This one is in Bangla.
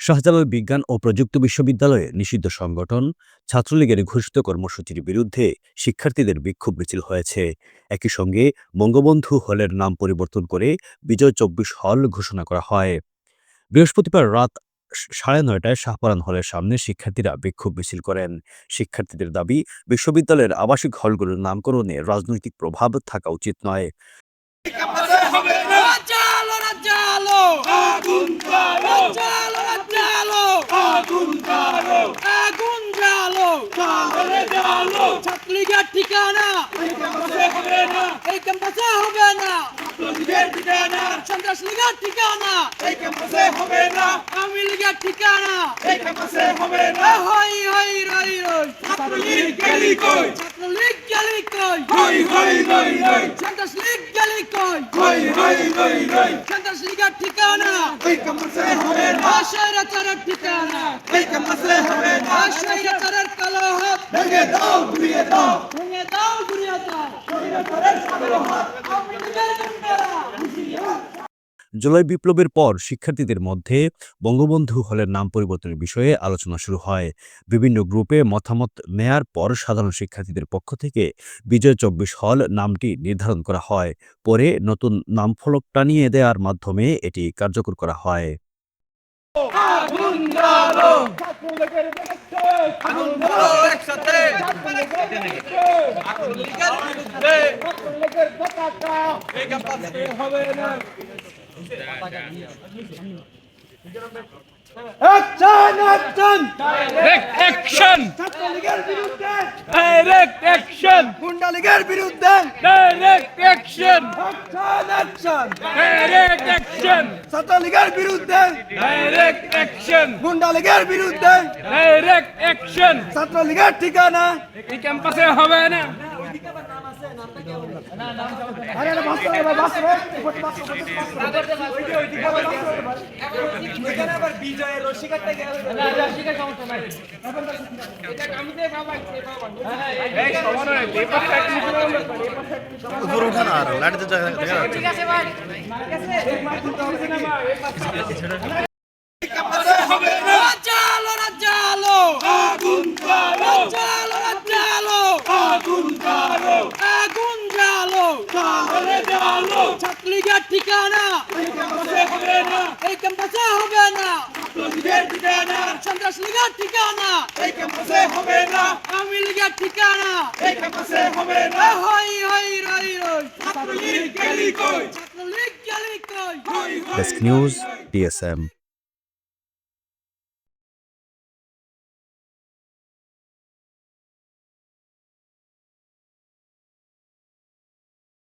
শাহজালাল বিজ্ঞান ও প্রযুক্তি বিশ্ববিদ্যালয়ে নিষিদ্ধ সংগঠন ছাত্রলীগের ঘোষিত কর্মসূচির বিরুদ্ধে শিক্ষার্থীদের বিক্ষোভ মিছিল হয়েছে। একই সঙ্গে বঙ্গবন্ধু হলের নাম পরিবর্তন করে বিজয় চব্বিশ হল ঘোষণা করা হয়। বৃহস্পতিবার রাত সাড়ে নয়টায় শাহপরান হলের সামনে শিক্ষার্থীরা বিক্ষোভ মিছিল করেন। শিক্ষার্থীদের দাবি, বিশ্ববিদ্যালয়ের আবাসিক হলগুলোর নামকরণে রাজনৈতিক প্রভাব থাকা উচিত নয়। ছাত্রলীগের ঠিকানা। এই ক্যাম্পাসে হবে না। ঠিকানা সন্ত্রাস লীগের ঠিকানা। এই ক্যাম্পাসে হবে না। আওয়ামী লীগের ঠিকানা। এই ক্যাম্পাসে হবে না। হই হই রই রই। ছাত্রলীগ গেলি কই? ছাত্রলীগ গেলি কই? হই হই রই রই। সন্ত্রাস লীগ গেলি কই? হই হই রই রই। সন্ত্রাস লীগের ঠিকানা। এই ক্যাম্পাসে হবে না। স্বৈরাচারের ঠিকানা। এই ক্যাম্পাসে হবে না। হাত ভেঙে দাও ঘুরিয়ে দাও। ভেঙে দাও ঘুরিয়ে দাও। স্বৈরাচারের কালো হাত আওয়ামী লীগের গুন্ডারা জুলাই বিপ্লবের পর শিক্ষার্থীদের মধ্যে বঙ্গবন্ধু হলের নাম পরিবর্তনের বিষয়ে আলোচনা শুরু হয়। বিভিন্ন গ্রুপে মতামত নেয়ার পর সাধারণ শিক্ষার্থীদের পক্ষ থেকে বিজয় চব্বিশ হল নামটি নির্ধারণ করা হয়। পরে নতুন নামফলক টানিয়ে দেওয়ার মাধ্যমে এটি কার্যকর করা হয়। আগুন Action! Action! Direct action! ছাত্রলীগের বিরুদ্ধে Direct action! গুন্ডা লীগের বিরুদ্ধে Direct action! Action! Action! Direct action! ছাত্রলীগের বিরুদ্ধে Direct action! গুন্ডা লীগের বিরুদ্ধে Direct action! ছাত্রলীগের ঠিকানা এই ক্যাম্পাসে হবে না আরে আরে বাস করে বাস করে উপরে বাস উপরে উঠানো আর লাইটে দেখা যাচ্ছে রাজ্জালো ছাত্রলীগের ঠিকানা। এই ক্যাম্পাসে হবে না। এই ক্যাম্পাসে হবে না। ছাত্রলীগের ঠিকানা। সন্ত্রাস লীগের ঠিকানা। এই ক্যাম্পাসে হবে না। আওয়ামী লীগের ঠিকানা। এই ক্যাম্পাসে হবে না। হই হই রই রই। ছাত্রলীগ গেলি কই? ছাত্রলীগ গেলি কই? হই হই ডেস্ক নিউজ ডিএসএম